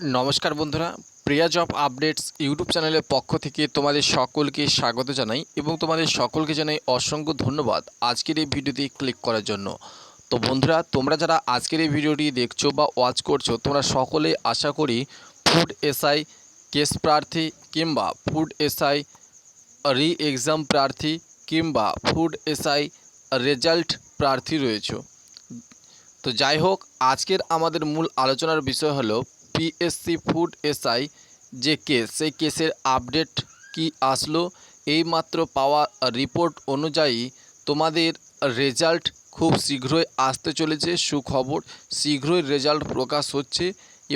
নমস্কার বন্ধুরা, প্রিয়া job updates YouTube চ্যানেলের পক্ষ থেকে তোমাদের সকলকে স্বাগত জানাই এবং তোমাদের সকলকে জানাই অসংখ্য ধন্যবাদ আজকের এই ভিডিওতে ক্লিক করার জন্য। তো বন্ধুরা, তোমরা যারা আজকের এই ভিডিওটি দেখছ বা ওয়াচ করছ, তোমরা সকলে আশা করি ফুড এসআই কেস প্রার্থী কিংবা ফুড এসআই রি এক্সাম প্রার্থী কিংবা ফুড এসআই রেজাল্ট প্রার্থী রয়েছে। তো যাই হোক, আজকের আমাদের মূল আলোচনার বিষয় হলো পিএসসি ফুড এসআই যে কেস, সেই কেসের আপডেট কি আসলো? এইমাত্র পাওয়া রিপোর্ট অনুযায়ী তোমাদের রেজাল্ট খুব শীঘ্রই আসতে চলেছে, সুখবর শীঘ্রই রেজাল্ট প্রকাশ হচ্ছে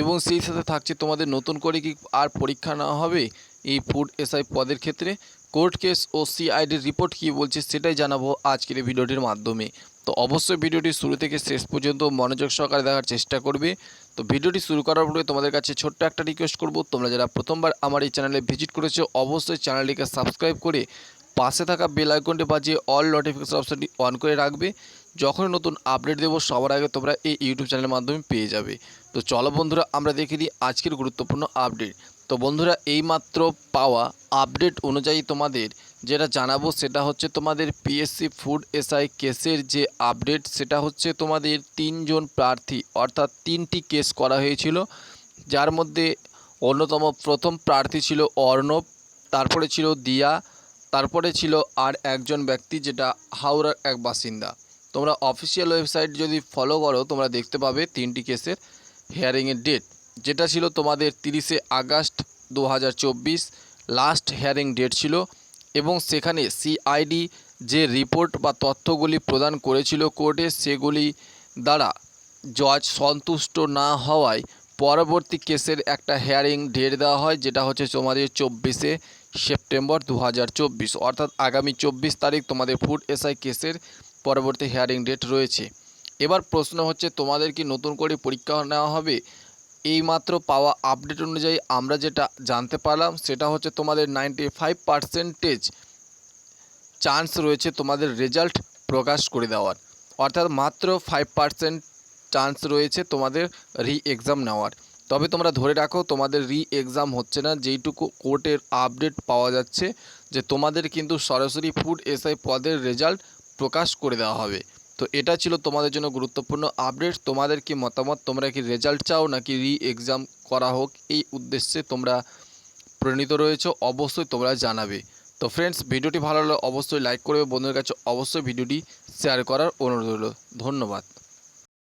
এবং সেই সাথে থাকছে তোমাদের নতুন করে কি আর পরীক্ষা নেওয়া হবে এই ফুড এসআই পদের ক্ষেত্রে? কোর্ট কেস ও সিআইডির রিপোর্ট কী বলছে সেটাই জানাব আজকের ভিডিওটির মাধ্যমে। তো অবশ্যই ভিডিওটি শুরু থেকে শেষ পর্যন্ত মনোযোগ সহকারে দেখার চেষ্টা করবে। তো ভিডিওটি শুরু করার পরে তোমাদের কাছে ছোট্ট একটা রিকোয়েস্ট করব। তোমরা যারা প্রথমবার আমার এই চ্যানেলে ভিজিট করেছ, অবশ্যই চ্যানেলটিকে সাবস্ক্রাইব করে পাশে থাকা বেল আইকনটি বাজিয়ে অল নোটিফিকেশন অপশনটি অন করে রাখবে। যখন নতুন আপডেট দেবো, সবার আগে তোমরা এই ইউটিউব চ্যানেলের মাধ্যমে পেয়ে যাবে। তো চলো বন্ধুরা, আমরা দেখে নিই আজকের গুরুত্বপূর্ণ আপডেট তো বন্ধুরা, এইমাত্র পাওয়া আপডেট অনুযায়ী তোমাদের যেটা জানাব সেটা হচ্ছে তোমাদের পিএসসি ফুড এসআই কেসের যে আপডেট সেটা হচ্ছে তোমাদের তিনজন প্রার্থী, অর্থাৎ তিনটি কেস করা হয়েছিল। যার মধ্যে অন্যতম প্রথম প্রার্থী ছিল অর্ণব, তারপরে ছিল দিয়া, তারপরে ছিল আর একজন ব্যক্তি যেটা হাওড়ার এক বাসিন্দা। তোমরা অফিসিয়াল ওয়েবসাইট যদি ফলো করো, তোমরা দেখতে পাবে তিনটি কেসের হেয়ারিংয়ের ডেট যেটা ছিল তোমাদের তিরিশে আগস্ট দু হাজার চব্বিশ লাস্ট হেয়ারিং ডেট ছিল। এবং সেখানে সিআইডি যে রিপোর্ট বা তথ্যগুলি প্রদান করেছিল কোর্টে, সেগুলি দ্বারা জজ সন্তুষ্ট না হওয়ায় পরবর্তী কেসের একটা হেয়ারিং ডেট দেওয়া হয়, যেটা হচ্ছে তোমাদের চব্বিশে সেপ্টেম্বর দু হাজার চব্বিশ। অর্থাৎ আগামী চব্বিশ তারিখ তোমাদের ফুড এসআই কেসের পরবর্তী হেয়ারিং ডেট রয়েছে। এবার প্রশ্ন হচ্ছে, তোমাদের কি নতুন করে পরীক্ষা নেওয়া হবে? এইমাত্র পাওয়া আপডেট অনুযায়ী আমরা যেটা জানতে পারলাম, সেটা হচ্ছে তোমাদের নাইনটি ফাইভ পারসেন্টেজ চান্স রয়েছে তোমাদের রেজাল্ট প্রকাশ করে দেওয়ার। অর্থাৎ মাত্র ফাইভ পার্সেন্ট চান্স রয়েছে তোমাদের রি এক্সাম নেওয়ার। তবে তোমরা ধরে রাখো, তোমাদের রি এক্সাম হচ্ছে না, যেইটুকু কোর্টের আপডেট পাওয়া যাচ্ছে যে তোমাদের কিন্তু সরাসরি ফুড এসআই পদের রেজাল্ট প্রকাশ করে দেওয়া হবে। তো এটা ছিল তোমাদের জন্য গুরুত্বপূর্ণ আপডেট তোমাদের কি মতামত? তোমরা কি রেজাল্ট চাও নাকি রি এক্সাম করা হোক? এই উদ্দেশ্যে তোমরা প্রণীত রয়েছে, অবশ্যই তোমরা জানাবে। তো ফ্রেন্ডস ভিডিওটি ভালো লাগলে অবশ্যই লাইক করবে। বন্ধুদের কাছে অবশ্যই ভিডিওটি শেয়ার করার অনুরোধ রইল। ধন্যবাদ।